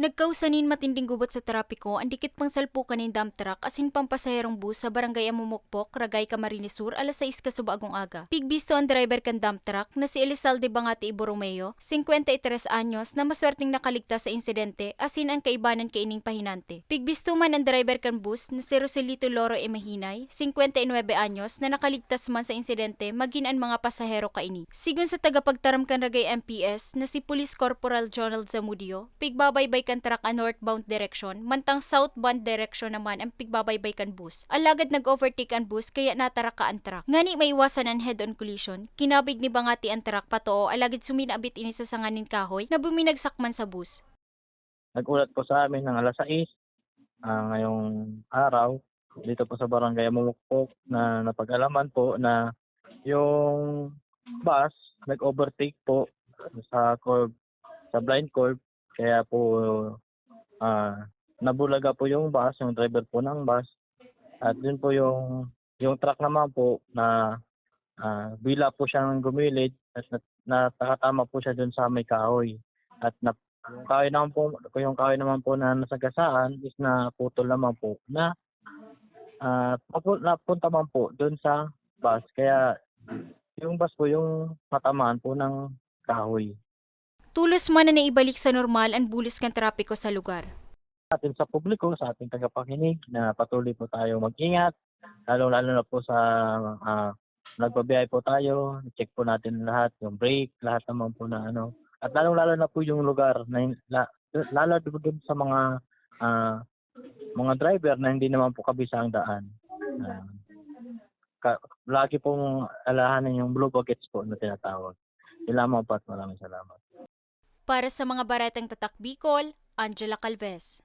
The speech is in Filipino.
Nagkausanin matinding gubot sa trapiko ang dikit pang salpukan ng dump truck asin pampasaherong bus sa barangay Amumukpok, Ragay, Camarines Sur, alas 6 kasubagong aga. Pigbisto ang driver kan dump truck na si Elizalde Bangati Iboromeo, 53 anyos na maswerteng nakaligtas sa insidente asin ang kaibanan kay ining pahinante. Pigbisto man ang driver kan bus na si Roselito Loro Emahinay, 59 anyos na nakaligtas man sa insidente magin ang mga pasahero kaini. Sigun sa tagapagtaram kan Ragay MPS na si Police Corporal Jonald Zamudio, pigbabaybay kan truck a northbound direction, mantang southbound direction naman ang pigbabaybay kan bus. Alagad nag-overtake ang bus kaya natara ka ang truck. Ngani may iwasan ang head-on collision, kinabig ni Bangati ang truck patoo alagad suminabit ini sa sanganin kahoy na buminagsakman sa bus. Nagulat po sa amin ng alas 6 ah, ngayong araw dito po sa barangay Mumukpok na napag-alaman po na yung bus nag-overtake po sa curb, sa blind curb kaya po ah, nabulaga po yung bus, yung driver po ng bus at yun po yung yung truck naman po na ah, bila po siyang gumilid at nakatama po siya dun sa may kahoy at na yung kahoy naman po, yung kahoy naman po na nasagasaan is na putol naman po na papu- napunta man po doon sa bus. Kaya yung bus po yung matamaan po ng kahoy. Tulos man na naibalik sa normal ang bulis kan trapiko sa lugar. Atin sa publiko, sa ating tagapakinig na patuloy po tayo mag-ingat. Lalo-lalo na po sa ah, nagbabiyahe po tayo, check po natin lahat, yung brake, lahat naman po na ano. At lalo-lalo na po yung lugar, na, la, lalo doon sa mga ah, mga driver na hindi naman po kabisa ang daan. Ah, ka, lagi pong alahanin yung blue buckets po na tinatawag. Lamang po at maraming salamat. Para sa mga baratang tatak Bicol, Angela Calves.